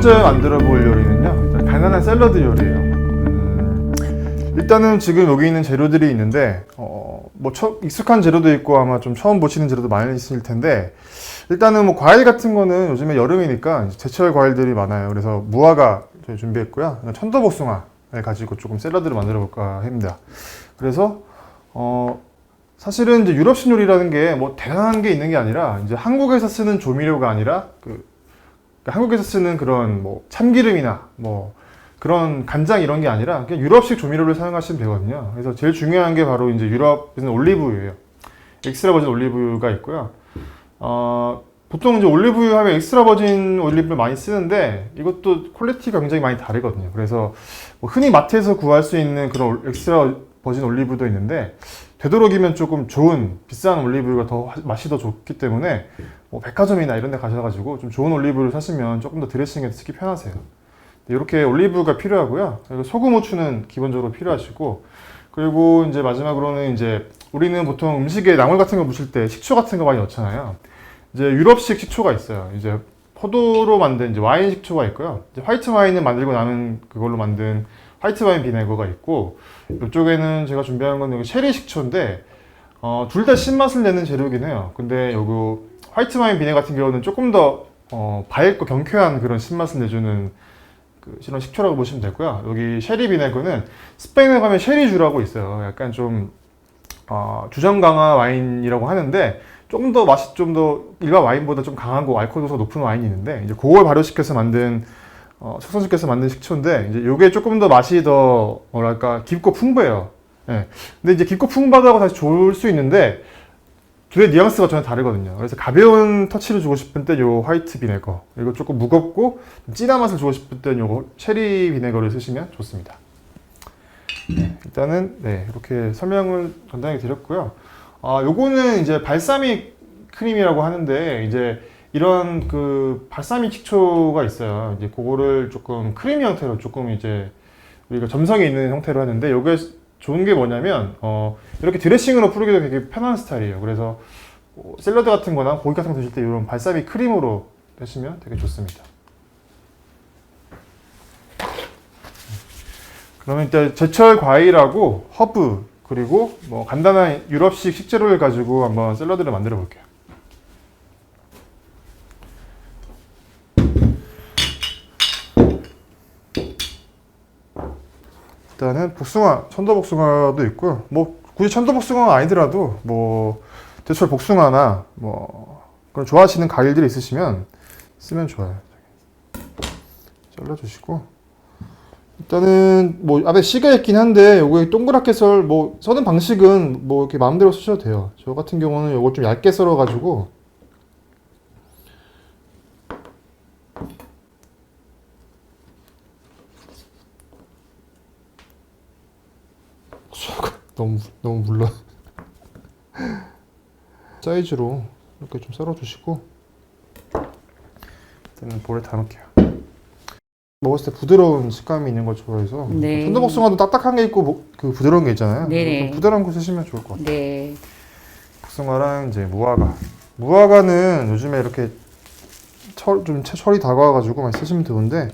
번째 만들어 볼 요리는요. 일단 간단한 샐러드 요리예요. 음, 일단은 지금 여기 있는 재료들이 있는데 어, 뭐 처- 익숙한 재료도 있고 아마 좀 처음 보시는 재료도 많이 있을 텐데 일단은 뭐 과일 같은 거는 요즘에 여름이니까 제철 과일들이 많아요. 그래서 무화과 준비했고요. 천도복숭아를 가지고 조금 샐러드를 만들어 볼까 합니다. 그래서 어, 사실은 이제 유럽식 요리라는 게 뭐 대단한 게 있는 게 아니라 이제 한국에서 쓰는 조미료가 아니라 그 한국에서 쓰는 그런 뭐 참기름이나 뭐 그런 간장 이런 게 아니라 그냥 유럽식 조미료를 사용하시면 되거든요. 그래서 제일 중요한 게 바로 이제 유럽에는 올리브유예요. 엑스트라 버진 올리브유가 있고요. 어, 보통 이제 올리브유 하면 엑스트라 버진 올리브를 많이 쓰는데 이것도 퀄리티가 굉장히 많이 다르거든요. 그래서 뭐 흔히 마트에서 구할 수 있는 그런 올- 엑스트라 버진 올리브도 있는데 되도록이면 조금 좋은 비싼 올리브유가 더 하- 맛이 더 좋기 때문에 뭐 백화점이나 이런 데 가셔가지고 좀 좋은 올리브를 사시면 조금 더 드레싱에 쓰기 편하세요. 네, 이렇게 올리브가 필요하고요. 소금 후추는 기본적으로 필요하시고 그리고 이제 마지막으로는 이제 우리는 보통 음식에 나물 같은 거 묻힐 때 식초 같은 거 많이 넣잖아요. 이제 유럽식 식초가 있어요. 이제 포도로 만든 이제 와인 식초가 있고요. 이제 화이트 와인을 만들고 남은 그걸로 만든 화이트 와인 비네거가 있고 이쪽에는 제가 준비한 건 여기 체리 식초인데 어, 둘 다 신맛을 내는 재료긴 해요. 근데 요거 화이트 와인 비네 같은 경우는 조금 더 어, 밝고 경쾌한 그런 신맛을 내주는 그 이런 식초라고 보시면 되고요. 여기 쉐리 비네거는 스페인에 가면 쉐리주라고 있어요. 약간 좀 어, 주정 강화 와인이라고 하는데 조금 더 맛이 좀 더 일반 와인보다 좀 강하고 알코올 도수가 높은 와인이 있는데 이제 그걸 발효시켜서 만든 어, 숙성시켜서 만든 식초인데 이제 이게 조금 더 맛이 더 뭐랄까 깊고 풍부해요. 예. 근데 이제 깊고 풍부하다고 다시 좋을 수 있는데 둘의 뉘앙스가 전혀 다르거든요. 그래서 가벼운 터치를 주고 싶을 때 요 화이트 비네거 그리고 조금 무겁고 좀 진한 맛을 주고 싶을 때 요거 체리 비네거를 쓰시면 좋습니다. 네, 일단은 네 이렇게 설명을 간단하게 드렸고요. 아 요거는 이제 발사믹 크림이라고 하는데 이제 이런 그 발사믹 식초가 있어요. 이제 그거를 조금 크림 형태로 조금 이제 우리가 점성이 있는 형태로 하는데 요게 좋은 게 뭐냐면 어 이렇게 드레싱으로 뿌리기도 되게 편한 스타일이에요. 그래서 뭐 샐러드 같은 거나 고기 같은 거 드실 때 이런 발사믹 크림으로 드시면 되게 좋습니다. 그러면 일단 제철 과일하고 허브 그리고 뭐 간단한 유럽식 식재료를 가지고 한번 샐러드를 만들어 볼게요. 일단은 복숭아, 천도복숭아도 있고요. 뭐 굳이 천도복숭아가 아니더라도 뭐 제철 복숭아나 뭐 그런 좋아하시는 과일들이 있으시면 쓰면 좋아요. 잘라주시고 일단은 뭐 앞에 씨가 있긴 한데 요거 동그랗게 썰 뭐 써는 방식은 뭐 이렇게 마음대로 쓰셔도 돼요. 저 같은 경우는 요거 좀 얇게 썰어 가지고 수가 너무 너무 물러 사이즈로 이렇게 좀 썰어 주시고 일단은 볼에 담을게요. 먹었을 때 부드러운 식감이 있는 걸 좋아해서 네. 천도복숭아도 딱딱한 게 있고 뭐- 그 부드러운 게 있잖아요. 네네. 좀 부드러운 거 쓰시면 좋을 것 같아요. 네. 복숭아랑 이제 무화과. 무화과는 요즘에 이렇게 철, 좀 채- 철이 다가와가지고 많이 쓰시면 좋은데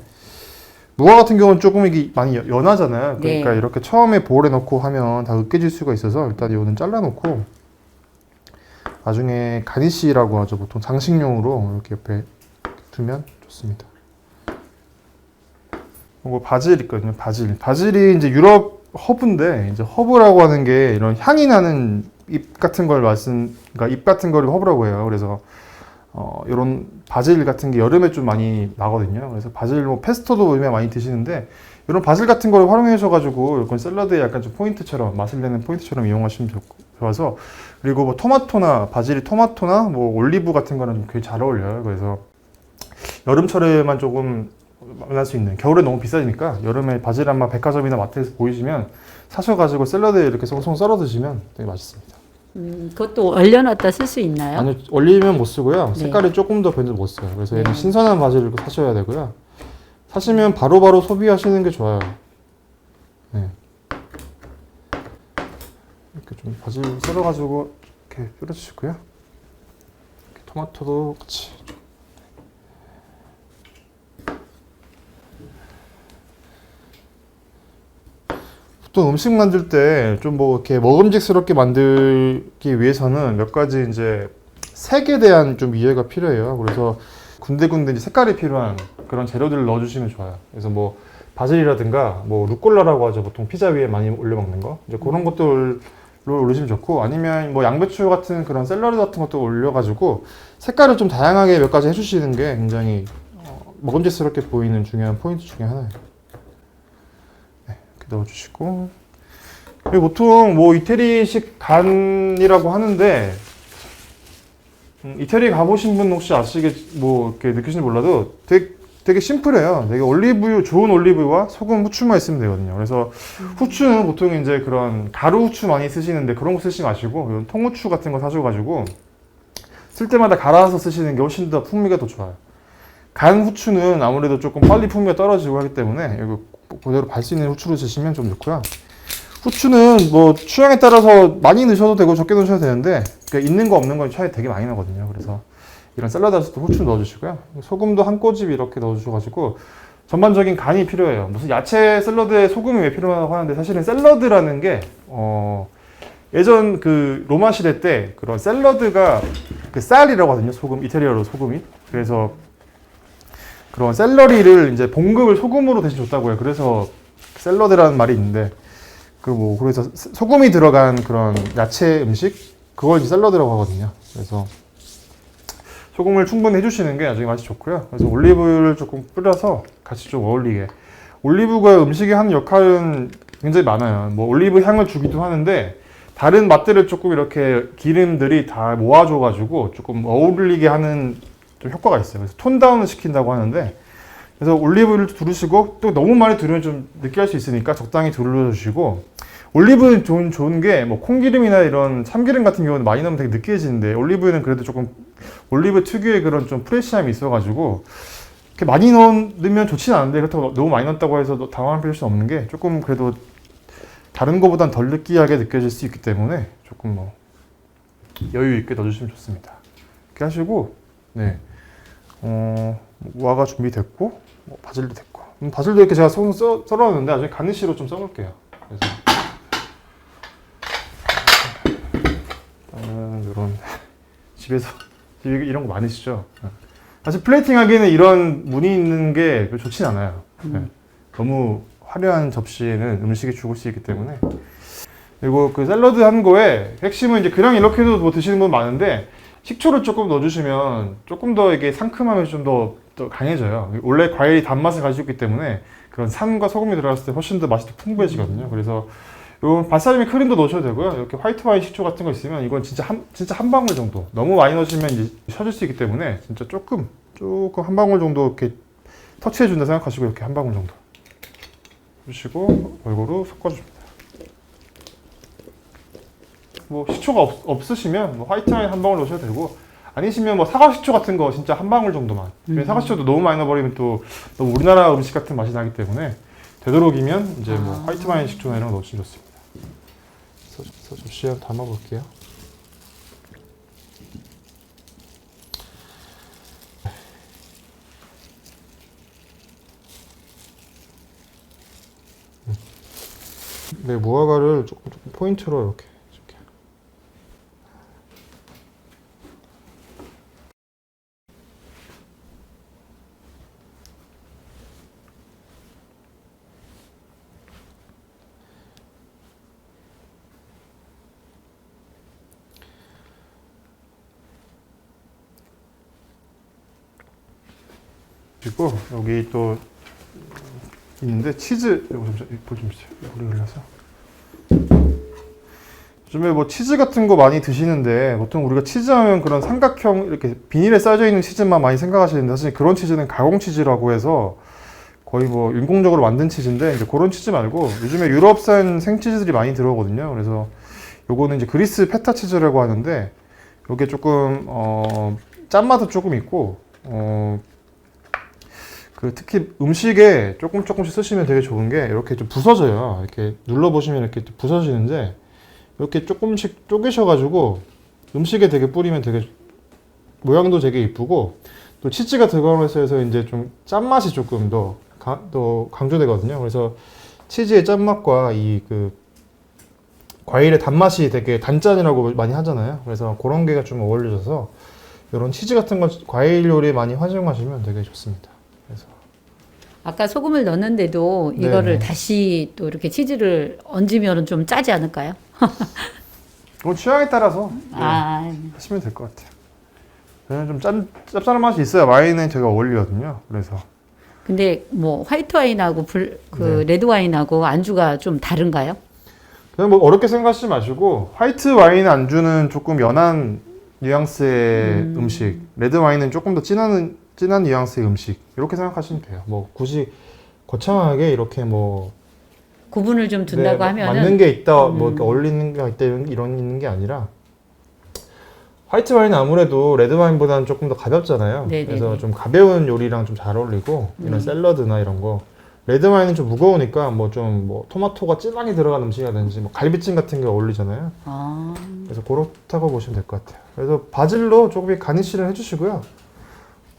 무화 같은 경우는 조금 이게 많이 연- 연하잖아요. 그러니까 네. 이렇게 처음에 볼에 넣고 하면 다 으깨질 수가 있어서 일단 이거는 잘라놓고 나중에 가니쉬라고 하죠. 보통 장식용으로 이렇게 옆에 두면 좋습니다. 그리고 바질 있거든요. 바질. 바질이 이제 유럽 허브인데 이제 허브라고 하는 게 이런 향이 나는 잎 같은 걸 말씀, 그러니까 잎 같은 걸 허브라고 해요. 그래서 어, 이런 바질 같은 게 여름에 좀 많이 나거든요. 그래서 바질 뭐 페스토도 요즘에 많이 드시는데 이런 바질 같은 걸 활용하셔가지고 이건 샐러드에 약간 좀 포인트처럼 맛을 내는 포인트처럼 이용하시면 좋, 좋아서 그리고 뭐 토마토나 바질이 토마토나 뭐 올리브 같은 거는 좀 되게 잘 어울려요. 그래서 여름철에만 조금 만날 수 있는 겨울에 너무 비싸지니까 여름에 바질 한마 백화점이나 마트에서 보이시면 사셔가지고 샐러드에 이렇게 송송 썰어 드시면 되게 맛있습니다. 음, 그것도 얼려놨다 쓸 수 있나요? 아니요 올리면 못 쓰고요. 네. 색깔이 조금 더 변해서 못 써요. 그래서 얘는 네. 신선한 바질을 사셔야 되고요. 사시면 바로 바로 소비하시는 게 좋아요. 네. 이렇게 좀 바질 썰어가지고 이렇게 뿌려주시고요. 토마토도 같이. 보통 음식 만들 때 좀 뭐 이렇게 먹음직스럽게 만들기 위해서는 몇 가지 이제 색에 대한 좀 이해가 필요해요. 그래서 군데군데 이제 색깔이 필요한 그런 재료들을 넣어주시면 좋아요. 그래서 뭐 바질이라든가 뭐 루꼴라라고 하죠. 보통 피자 위에 많이 올려 먹는 거. 이제 그런 것들 로 올리시면 좋고 아니면 뭐 양배추 같은 그런 샐러드 같은 것도 올려가지고 색깔을 좀 다양하게 몇 가지 해주시는 게 굉장히 어, 먹음직스럽게 보이는 중요한 포인트 중에 하나예요. 네, 이렇게 넣어주시고 보통 뭐 이태리식 간이라고 하는데 음, 이태리 가보신 분 혹시 아시겠 뭐 이렇게 느끼시는지 몰라도 되게 되게 심플해요. 되게 올리브유 좋은 올리브유와 소금, 후추만 있으면 되거든요. 그래서 후추는 보통 이제 그런 가루 후추 많이 쓰시는데 그런 거 쓰지 마시고 이런 통후추 같은 거 사셔가지고 쓸 때마다 갈아서 쓰시는 게 훨씬 더 풍미가 더 좋아요. 간 후추는 아무래도 조금 빨리 풍미가 떨어지고 하기 때문에 그대로 발 수 있는 후추를 쓰시면 좀 좋고요. 후추는 뭐 취향에 따라서 많이 넣으셔도 되고 적게 넣으셔도 되는데 그러니까 있는 거 없는 거 차이 되게 많이 나거든요. 그래서 이런 샐러드에서도 후추 넣어주시고요. 소금도 한 꼬집 이렇게 넣어주셔가지고 전반적인 간이 필요해요. 무슨 야채 샐러드에 소금이 왜 필요하다고 하는데 사실은 샐러드라는 게 어, 예전 그 로마 시대 때 그런 샐러드가 그 쌀이라고 하거든요. 소금 이태리어로 소금이. 그래서 그런 샐러리를 이제 봉급을 소금으로 대신 줬다고 해요. 그래서 샐러드라는 말이 있는데 그 뭐 그래서 스- 소금이 들어간 그런 야채 음식 그걸 이제 샐러드라고 하거든요. 그래서 소금을 충분히 해주시는 게 나중에 맛이 좋고요. 그래서 올리브유를 조금 뿌려서 같이 좀 어울리게. 올리브가 음식에 하는 역할은 굉장히 많아요. 뭐 올리브 향을 주기도 하는데 다른 맛들을 조금 이렇게 기름들이 다 모아줘가지고 조금 어울리게 하는 좀 효과가 있어요. 그래서 톤 다운을 시킨다고 하는데 그래서 올리브유를 두르시고 또 너무 많이 두르면 좀 느끼할 수 있으니까 적당히 두르주시고 올리브는 좋은, 좋은 게 뭐 콩기름이나 이런 참기름 같은 경우는 많이 넣으면 되게 느끼해지는데 올리브유는 그래도 조금 올리브 특유의 그런 좀 프레시함이 있어가지고 이렇게 많이 넣으면 좋지는 않은데 그렇다고 너무 많이 넣었다고 해서 당황할 필요 없는 게 조금 그래도 다른 거보단 덜 느끼하게 느껴질 수 있기 때문에 조금 뭐 여유 있게 넣어주시면 좋습니다. 이렇게 하시고 네 어, 무화과 준비됐고 뭐 바질도 됐고 음, 바질도 이렇게 제가 손 써, 썰었는데 나중에 가니쉬로 좀 써볼게요. 그래서 일단은 이런 집에서 집에 이런 거 많으시죠? 네. 사실 플레이팅 하기에는 이런 무늬 있는 게 좋진 않아요. 네. 너무 화려한 접시에는 음식이 죽을 수 있기 때문에 그리고 그 샐러드 한 거에 핵심은 이제 그냥 이렇게도 뭐 드시는 분 많은데 식초를 조금 넣어주시면 조금 더 이게 상큼함이 좀더더 강해져요. 원래 과일이 단맛을 가지고 있기 때문에 그런 산과 소금이 들어갔을 때 훨씬 더 맛이 더 풍부해지거든요. 그래서 요 바사리미 크림도 넣으셔도 되고요. 이렇게 화이트 와인 식초 같은 거 있으면 이건 진짜 한 진짜 한 방울 정도. 너무 많이 넣으시면 이제 셔질 수 있기 때문에 진짜 조금 조금 한 방울 정도 이렇게 터치해 준다 생각하시고 이렇게 한 방울 정도 주시고 골고루 섞어줍니다. 뭐 식초가 없, 없으시면 뭐 화이트 와인 한 방울 넣으셔도 되고 아니시면 뭐 사과 식초 같은 거 진짜 한 방울 정도만. 음. 사과 식초도 너무 많이 넣어버리면 또 너무 우리나라 음식 같은 맛이 나기 때문에 되도록이면 이제 뭐 아. 화이트 와인 식초나 이런 거 넣으시면 좋습니다. 그래서, 접시에 담아볼게요. 네, 무화과를 조금 조금 포인트로 이렇게 여기 또 있는데 치즈 이거 좀 이거 좀 주세요. 오래 걸려서. 요즘에 뭐 치즈 같은 거 많이 드시는데 보통 우리가 치즈하면 그런 삼각형 이렇게 비닐에 싸져 있는 치즈만 많이 생각하시는데 사실 그런 치즈는 가공 치즈라고 해서 거의 뭐 인공적으로 만든 치즈인데 이제 그런 치즈 말고 요즘에 유럽산 생치즈들이 많이 들어오거든요. 그래서 요거는 이제 그리스 페타 치즈라고 하는데 요게 조금 어 짠맛도 조금 있고 어 그 특히 음식에 조금 조금씩 쓰시면 되게 좋은 게 이렇게 좀 부서져요. 이렇게 눌러 보시면 이렇게 좀 부서지는데 이렇게 조금씩 쪼개셔가지고 음식에 되게 뿌리면 되게 모양도 되게 이쁘고 또 치즈가 들어가면서 해서 이제 좀 짠맛이 조금 더, 가- 더 강조되거든요. 그래서 치즈의 짠맛과 이 그 과일의 단맛이 되게 단짠이라고 많이 하잖아요. 그래서 그런 게가 좀 어울려져서 이런 치즈 같은 거 과일 요리에 많이 활용하시면 되게 좋습니다. 그래서 아까 소금을 넣었는데도 이거를 네네. 다시 또 이렇게 치즈를 얹으면 좀 짜지 않을까요? 그건 취향에 따라서 네, 아, 하시면 될 것 같아요. 저는 좀 짠, 짭짤한 맛이 있어야 와인에 제가 어울리거든요. 그래서 근데 뭐 화이트 와인하고 불, 그 네. 레드 와인하고 안주가 좀 다른가요? 그냥 뭐 어렵게 생각하지 마시고 화이트 와인 안주는 조금 연한 뉘앙스의 음. 식 레드 와인은 조금 더 진한 진한 뉘앙스의 음식 이렇게 생각하시면 돼요. 뭐 굳이 거창하게 이렇게 뭐 구분을 좀 둔다고 네, 하면은 맞는 게 있다, 뭐 음. 이렇게 어울리는 게 있다 이런, 이런 있는 게 아니라 화이트 와인은 아무래도 레드 와인보다는 조금 더 가볍잖아요. 네네네. 그래서 좀 가벼운 요리랑 좀 잘 어울리고 이런 음. 샐러드나 이런 거. 레드 와인은 좀 무거우니까 뭐 좀뭐 토마토가 찔랑이 들어간 음식이라든지 뭐 갈비찜 같은 게 어울리잖아요. 아, 그래서 그렇다고 보시면 될 것 같아요. 그래서 바질로 조금 가니쉬를 해주시고요.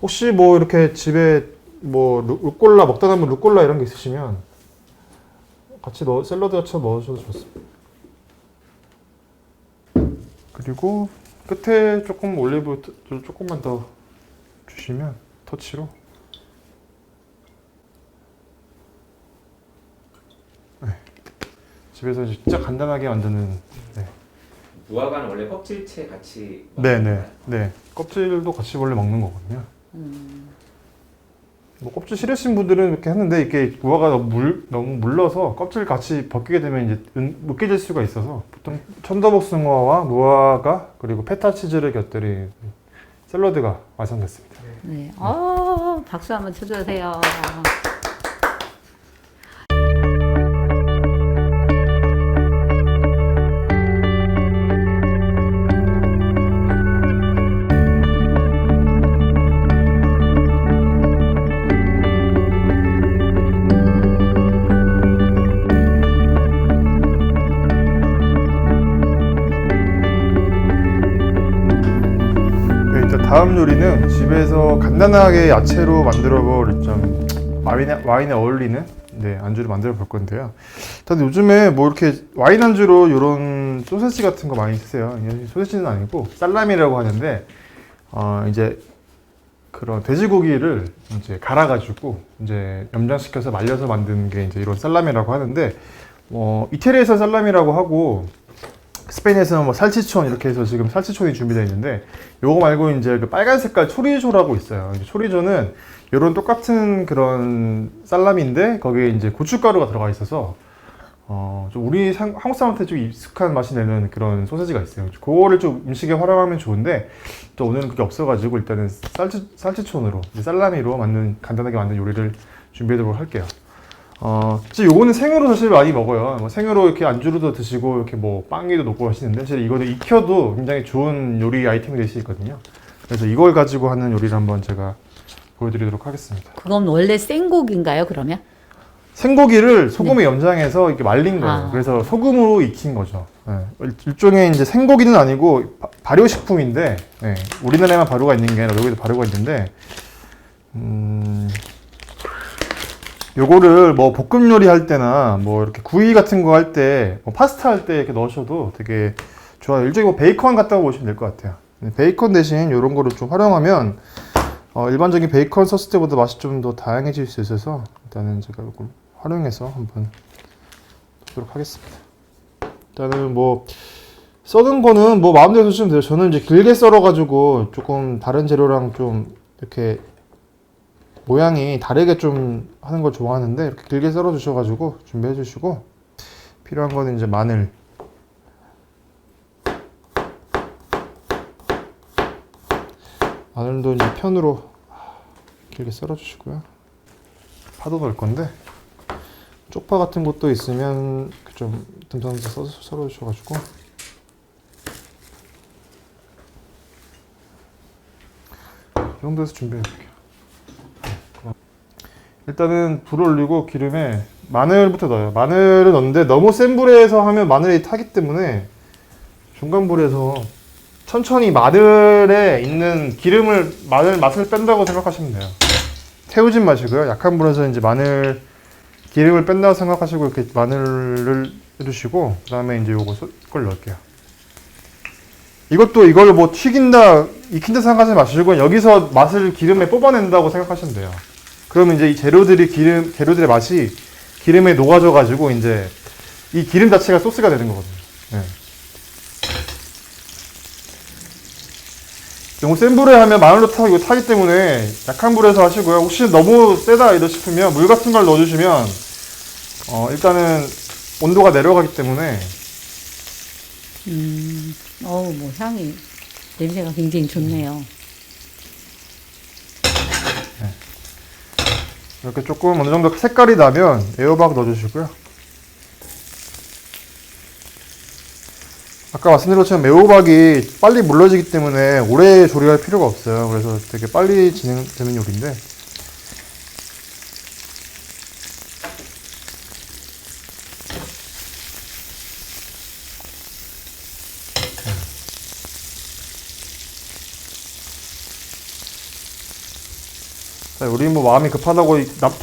혹시 뭐 이렇게 집에 뭐 루- 루꼴라 먹다 남은 루꼴라 이런 게 있으시면 같이 넣어 샐러드 같이 넣으셔도 좋습니다. 그리고 끝에 조금 올리브 좀 조금만 더 주시면 터치로 네. 집에서 진짜 간단하게 만드는 네. 무화과는 원래 껍질채 같이 네네 건가요? 네 껍질도 같이 원래 먹는 거거든요. 음, 뭐 껍질 싫으신 분들은 이렇게 했는데 이게 무화과 너무 물 너무 물러서 껍질 같이 벗기게 되면 이제 은- 으깨질 수가 있어서 보통 천도복숭아와 무화과 그리고 페타 치즈를 곁들인 샐러드가 완성됐습니다. 네. 아, 박수 한번 쳐주세요. 다음 요리는 집에서 간단하게 야채로 만들어 볼 좀 와인에, 와인에 어울리는 네, 안주를 만들어 볼 건데요. 일단 요즘에 뭐 이렇게 와인 안주로 이런 소세지 같은 거 많이 쓰세요. 소세지는 아니고 살라미라고 하는데 어, 이제 그런 돼지고기를 이제 갈아가지고 이제 염장시켜서 말려서 만든 게 이제 이런 살라미라고 하는데 뭐 이태리에서 살라미라고 하고 스페인에서는 뭐 살치촌 이렇게 해서 지금 살치촌이 준비되어 있는데 요거 말고 이제 그 빨간 색깔 초리조라고 있어요. 초리조는 이런 똑같은 그런 살라미인데 거기에 이제 고춧가루가 들어가 있어서 어, 좀 우리 상- 한국 사람한테 좀 익숙한 맛이 내는 그런 소세지가 있어요. 그거를 좀 음식에 활용하면 좋은데 또 오늘은 그게 없어가지고 일단은 살치, 살치촌으로 살라미로 만든 간단하게 만든 요리를 준비해보도록 할게요. 어, 사실 요거는 생으로 사실 많이 먹어요. 뭐 생으로 이렇게 안주로도 드시고 이렇게 뭐 빵에도 넣고 하시는데 사실 이거는 익혀도 굉장히 좋은 요리 아이템이 될 수 있거든요. 그래서 이걸 가지고 하는 요리를 한번 제가 보여드리도록 하겠습니다. 그건 원래 생고기인가요, 그러면? 생고기를 소금에 염장해서 이렇게 말린 거예요. 아. 그래서 소금으로 익힌 거죠. 예, 일종의 이제 생고기는 아니고 바- 발효식품인데 예, 우리나라에만 발효가 있는 게 아니라 여기도 발효가 있는데 음, 요거를 뭐 볶음 요리 할 때나 뭐 이렇게 구이 같은 거 할 때, 뭐 파스타 할 때 이렇게 넣으셔도 되게 좋아요. 일종의 뭐 베이컨 같다고 보시면 될 것 같아요. 네, 베이컨 대신 이런 거를 좀 활용하면 어, 일반적인 베이컨 썼을 때보다 맛이 좀 더 다양해질 수 있어서 일단은 제가 이걸 활용해서 한번 보도록 하겠습니다. 일단은 뭐 써는 거는 뭐 마음대로 쓰시면 돼요. 저는 이제 길게 썰어가지고 조금 다른 재료랑 좀 이렇게 모양이 다르게 좀 하는 걸 좋아하는데 이렇게 길게 썰어 주셔가지고 준비해 주시고 필요한 거는 이제 마늘. 마늘도 이제 편으로 길게 썰어 주시고요. 파도 넣을 건데 쪽파 같은 것도 있으면 좀 듬성듬성 썰어, 썰어 주셔가지고. 이 정도에서 준비해 볼게요 일단은 불을 올리고 기름에 마늘부터 넣어요. 마늘을 넣는데 너무 센 불에서 하면 마늘이 타기 때문에 중간 불에서 천천히 마늘에 있는 기름을 마늘 맛을 뺀다고 생각하시면 돼요. 태우진 마시고요. 약한 불에서 이제 마늘 기름을 뺀다고 생각하시고 이렇게 마늘을 해주시고 그다음에 이제 요거 소- 걸 넣을게요. 이것도 이걸 뭐 튀긴다, 익힌다 생각하지 마시고 여기서 맛을 기름에 뽑아낸다고 생각하시면 돼요. 그러면 이제 이 재료들이 기름 재료들의 맛이 기름에 녹아져 가지고 이제 이 기름 자체가 소스가 되는 거거든요. 네. 너무 센 불에 하면 마늘로 타고 이거 타기 때문에 약한 불에서 하시고요. 혹시 너무 세다 이러 싶으면 물 같은 걸 넣어주시면 어, 일단은 온도가 내려가기 때문에 음, 어우, 뭐 향이, 냄새가 굉장히 좋네요. 이렇게 조금 어느 정도 색깔이 나면 애호박 넣어주시고요. 아까 말씀드린 것처럼 애호박이 빨리 물러지기 때문에 오래 조리할 필요가 없어요. 그래서 되게 빨리 진행되는 요리인데 우리 뭐 마음이 급하다고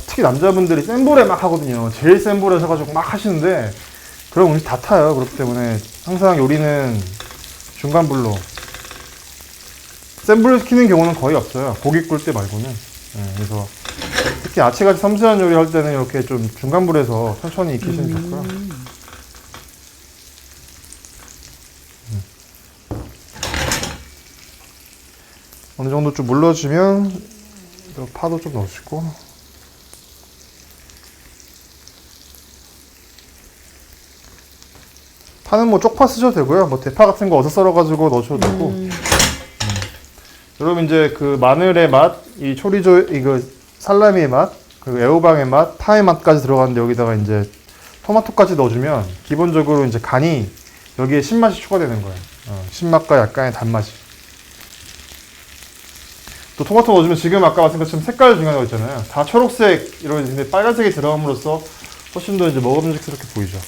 특히 남자분들이 센 불에 막 하거든요. 제일 센 불에 서가지고 막 하시는데 그럼 음식 다 타요. 그렇기 때문에 항상 요리는 중간 불로 센 불을 시키는 경우는 거의 없어요. 고기 꿀 때 말고는. 예, 그래서 특히 아치같이 섬세한 요리 할 때는 이렇게 좀 중간 불에서 천천히 익히시면 좋고요. 음. 어느 정도 좀 물러주면 또 파도 좀 넣으시고 파는 뭐 쪽파 쓰셔도 되고요. 뭐 대파 같은 거 얻어 썰어가지고 넣으셔도 되고. 음. 여러분 이제 그 마늘의 맛, 이 초리조 이거 살라미의 맛, 그리고 애호박의 맛, 파의 맛까지 들어가는데 여기다가 이제 토마토까지 넣어주면 기본적으로 이제 간이 여기에 신맛이 추가되는 거예요. 어, 신맛과 약간의 단맛이. 또 토마토 넣어주면 지금 아까 말씀 것처럼 색깔 중요한 거 있잖아요. 다 초록색 이런 근데 빨간색이 들어감으로써 훨씬 더 이제 먹음직스럽게 보이죠.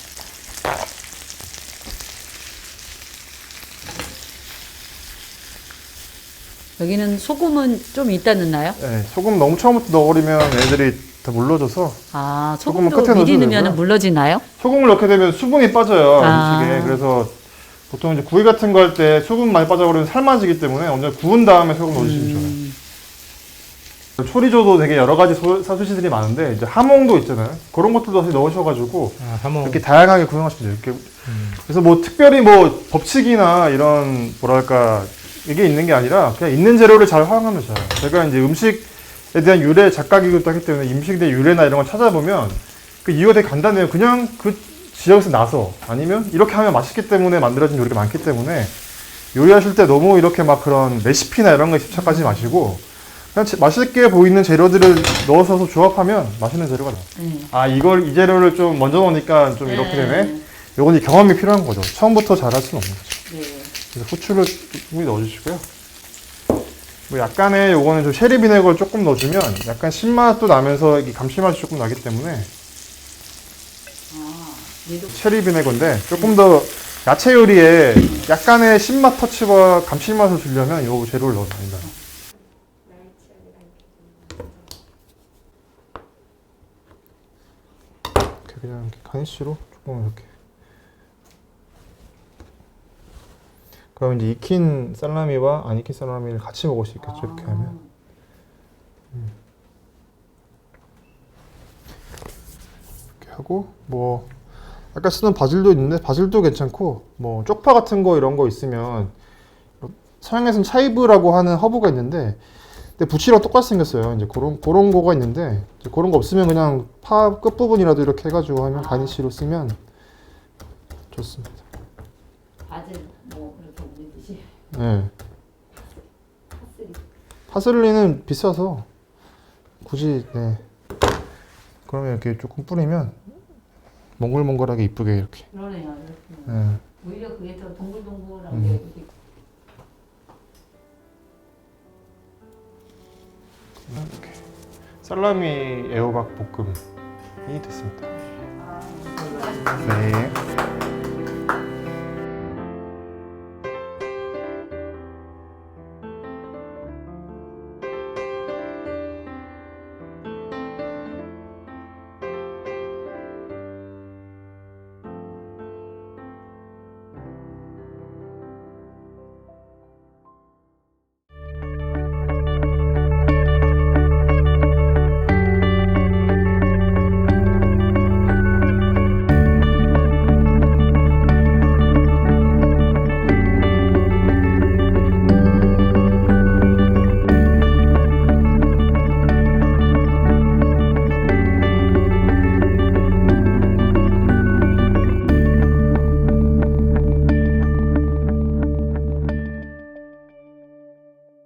여기는 소금은 좀 이따 넣나요? 네, 소금 너무 처음부터 넣어버리면 애들이 다 물러져서 아, 소금은 소금도 끝에 미리 넣으면. 물러지나요? 소금을 넣게 되면 수분이 빠져요 아. 음식에. 그래서 보통 이제 구이 같은 거 할 때 소금 많이 빠져버리면 삶아지기 때문에 언제 구운 다음에 소금 넣어주시면 좋아요. 음, 초리조도 되게 여러 가지 소- 사수시들이 많은데 이제 하몽도 있잖아요. 그런 것들도 사실 넣으셔가지고 아, 하모. 이렇게 다양하게 구성하시면 돼요. 이렇게 음. 그래서 뭐 특별히 뭐 법칙이나 이런 뭐랄까 이게 있는 게 아니라 그냥 있는 재료를 잘 활용하면 돼요. 제가 이제 음식에 대한 유래 작가이기도 하기 때문에 음식에 대한 유래나 이런 걸 찾아보면 그 이유가 되게 간단해요. 그냥 그 지역에서 나서 아니면 이렇게 하면 맛있기 때문에 만들어진 요리가 많기 때문에 요리하실 때 너무 이렇게 막 그런 레시피나 이런 거에 집착하지 마시고 그냥 제- 맛있게 보이는 재료들을 넣어서 조합하면 맛있는 재료가 나와요. 네. 아 이걸 이 재료를 좀 먼저 넣으니까 좀 이렇게 되네. 요건 이제 경험이 필요한 거죠. 처음부터 잘할 수는 없는 거죠. 네. 그래서 후추를 조금 넣어주시고요. 뭐 약간의 요거는 좀 쉐리 비네거를 조금 넣어주면 약간 신맛도 나면서 이 감칠맛이 조금 나기 때문에 아, 얘도 쉐리 비네거인데 조금 더 야채 요리에 약간의 신맛 터치와 감칠맛을 주려면 요 재료를 넣어야 됩니다. 이렇게 그냥 이렇게 가니쉬로 조금 이렇게. 그럼 이제 익힌 살라미와 안 익힌 살라미를 같이 먹을 수 있겠죠 이렇게 하면. 이렇게 하고 뭐 아까 쓰는 바질도 있는데 바질도 괜찮고 뭐 쪽파 같은 거 이런 거 있으면 서양에서는 차이브라고 하는 허브가 있는데 근데 부치랑 똑같이 생겼어요. 이제 그런 그런 거가 있는데 이제 그런 거 없으면 그냥 파 끝 부분이라도 이렇게 해가지고 하면 가니쉬로 쓰면 좋습니다. 바질 뭐 이렇게 올리듯이 네. 파슬리. 파슬리는 비싸서 굳이 네. 그러면 이렇게 조금 뿌리면 몽글몽글하게 이쁘게 이렇게. 그러네요. 이렇게. 네. 오히려 그게 더 동글동글한 음. 게 이렇게 이렇게 살라미 애호박 볶음이 됐습니다. 아, 네.